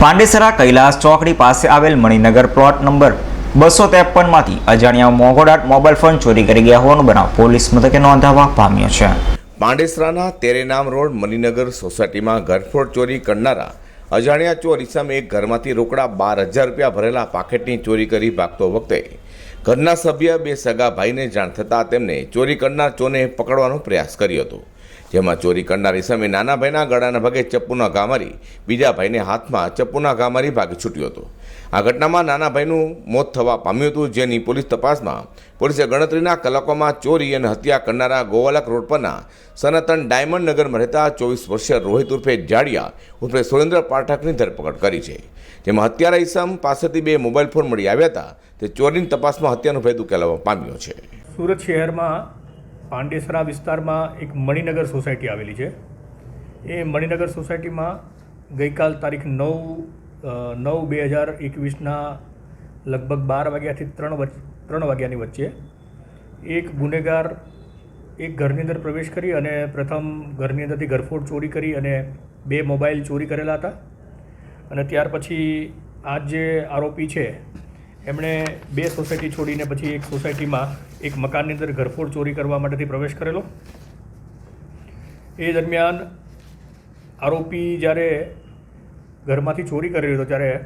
પાંડેસરા કૈલાસ ચોકડી પાસે આવેલ મણિનગર પ્લોટ નંબર બસો ત્રેપનમાંથી અજાણ્યા મોગોડાટ મોબાઈલ ફોન ચોરી કરી ગયા હોવાનો બનાવ પોલીસ મથકે નોંધાવવા પામ્યો છે. પાંડેસરાના તેરેનામ રોડ મણિનગર સોસાયટીમાં ઘરફોડ ચોરી કરનારા અજાણ્યા ચોર ઇસામે એક ઘરમાંથી રોકડા બાર હજાર રૂપિયા ભરેલા પાકેટની ચોરી કરી ભાગતો વખતે ઘરના સભ્ય બે સગા ભાઈને જાણ થતાં તેમને ચોરી કરનાર ચોરને પકડવાનો પ્રયાસ કર્યો હતો. જેમાં ચોરી કરનાર ઇસમે નાના ભાઈના ગળાના ભાગે ચપ્પુના ઘા મારી બીજા ભાઈને હાથમાં ચપ્પુના ઘા મારી ભાગી છૂટ્યો હતો. આ ઘટનામાં નાના ભાઈનું મોત થવા પામ્યું હતું, જેની પોલીસ તપાસમાં પોલીસે ગણતરીના કલાકોમાં ચોરી અને હત્યા કરનારા ગોવાલક રોડ પરના સનાતન ડાયમંડ નગરમાં રહેતા ચોવીસ વર્ષીય રોહિત ઉર્ફે જાડિયા ઉર્ફે સુરેન્દ્ર પાઠકની ધરપકડ કરી છે. જેમાં હત્યારા ઇસમ પાસેથી બે મોબાઈલ ફોન મળી આવ્યા હતા. તે ચોરીની તપાસમાં હત્યાનો ભેદ ઉકેલવા પામ્યો છે. સુરત શહેરમાં પાંડેસરા વિસ્તારમાં એક મણિનગર સોસાયટી આવેલી છે. એ મણિનગર સોસાયટીમાં ગઈકાલ તારીખ નવ નવ બે હજાર એકવીસના લગભગ બાર વાગ્યાથી ત્રણ વચ- ત્રણ વાગ્યાની વચ્ચે એક ગુનેગાર એક ઘરની અંદર પ્રવેશ કરી અને પ્રથમ ઘરની અંદરથી ઘરફોડ ચોરી કરી અને બે મોબાઈલ ચોરી કરેલા હતા. અને ત્યાર પછી આ જે આરોપી છે એમણે બે સોસાયટી છોડીને પછી એક સોસાયટીમાં એક મકાનની અંદર ઘરફોડ ચોરી કરવા માટેથી પ્રવેશ કરેલો. એ દરમિયાન આરોપી જ્યારે ઘરમાંથી ચોરી કરી રહ્યો હતો, ત્યારે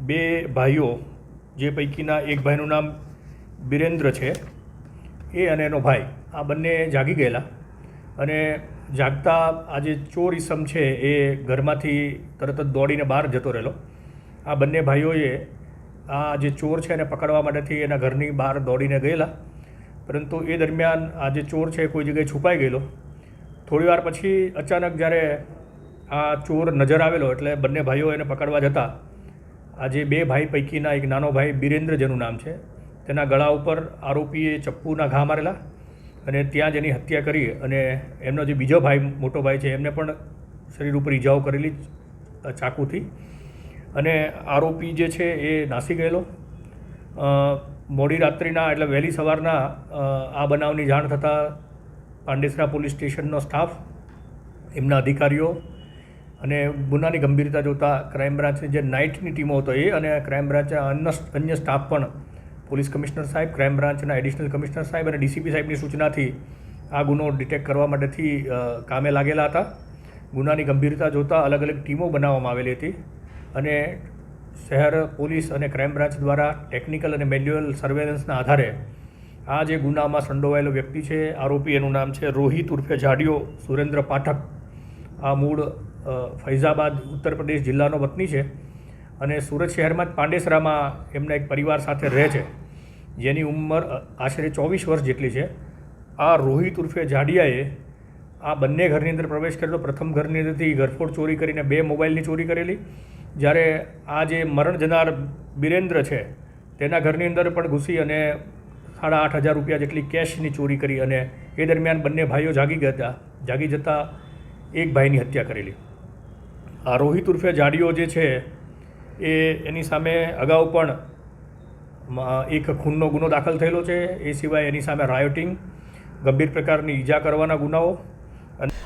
બે ભાઈઓ, જે પૈકીના એક ભાઈનું નામ બિરેન્દ્ર છે, એ અને એનો ભાઈ, આ બંને જાગી ગયેલા. અને જાગતા આ જે ચોર ઇસમ છે, એ ઘરમાંથી તરત જ દોડીને બહાર જતો રહેલો. આ બંને ભાઈઓએ આ જે ચોર છે એને પકડવા માટેથી એના ઘરની બહાર દોડીને ગયેલા. પરંતુ એ દરમિયાન આ જે ચોર છે કોઈ જગ્યાએ છુપાઈ ગયેલો. થોડીવાર પછી અચાનક જ્યારે આ ચોર નજર આવેલો એટલે બંને ભાઈઓ એને પકડવા જતા, આ જે બે ભાઈ પૈકીના એક નાનો ભાઈ બિરેન્દ્ર જેનું નામ છે, તેના ગળા ઉપર આરોપીએ ચપ્પુના ઘા મારેલા અને ત્યાં જ એની હત્યા કરી અને એમનો જે બીજો ભાઈ, મોટો ભાઈ છે, એમને પણ શરીર ઉપર ઈજાઓ કરેલી ચાકુથી. અને આરોપી જે છે એ નાસી ગયેલો. મોડી રાત્રિના એટલે વહેલી સવારના આ બનાવની જાણ થતાં પાંડેસરા પોલીસ સ્ટેશનનો સ્ટાફ, એમના અધિકારીઓ અને ગુનાની ગંભીરતા જોતા ક્રાઇમ બ્રાન્ચની જે નાઇટની ટીમો હતો એ અને ક્રાઇમ બ્રાન્ચના અન્ય અન્ય સ્ટાફ પણ પોલીસ કમિશનર સાહેબ, ક્રાઇમ બ્રાન્ચના એડિશનલ કમિશનર સાહેબ અને ડીસીપી સાહેબની સૂચનાથી આ ગુનો ડિટેક્ટ કરવા માટેથી કામે લાગેલા હતા. ગુનાની ગંભીરતા જોતા અલગ અલગ ટીમો બનાવવામાં આવેલી હતી. અને શહેર, પોલીસ અને ક્રાઇમ બ્રાન્ચ દ્વારા ટેકનિકલ અને મેન્યુઅલ સર્વેલન્સના આધારે આ જે ગુનામાં સંડોવાયેલો વ્યક્તિ છે, આરોપી એનું નામ છે રોહિત ઉર્ફે જાડિયો સુરેન્દ્ર પાઠક. આ મૂળ ફૈઝાબાદ, ઉત્તર પ્રદેશ જિલ્લાનો વતની છે અને સુરત શહેરમાં જ પાંડેસરામાં એમના એક પરિવાર સાથે રહે છે, જેની ઉંમર આશરે ચોવીસ વર્ષ જેટલી છે. આ રોહિત ઉર્ફે જાડિયાએ આ બંને ઘરની અંદર પ્રવેશ કરેલો પ્રથમ ઘરની અંદરથી ઘરફોડ ચોરી કરીને બે મોબાઈલની ચોરી કરેલી જ્યારે આ જે મરણ જનાર બિરેન્દ્ર છે, તેના ઘરની અંદર પણ ઘૂસી અને સાડા આઠ હજાર રૂપિયા જેટલી કેશની ચોરી કરી અને એ દરમિયાન બંને ભાઈઓ જાગી ગયા, જાગી જતાં એક ભાઈની હત્યા કરેલી. આ રોહિત ઉર્ફે જાડીઓ જે છે, એ એની સામે અગાઉ પણ એક ખૂનનો ગુનો દાખલ થયેલો છે. એ સિવાય એની સામે રાયોટિંગ ગંભીર પ્રકારની ઈજા કરવાના ગુનાઓ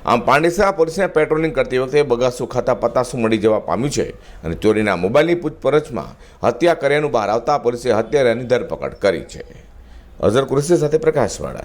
આમ પાંડેસરા પોલીસને પેટ્રોલિંગ કરતી વખતે બગાસું ખાતા પતાસું મળી જવા પામ્યું છે અને ચોરીના મોબાઈલની પૂછપરછમાં હત્યા કર્યાનું બહાર આવતા પોલીસે હત્યારાની ધરપકડ કરી છે. અઝર કૃષિ સાથે પ્રકાશવાળા.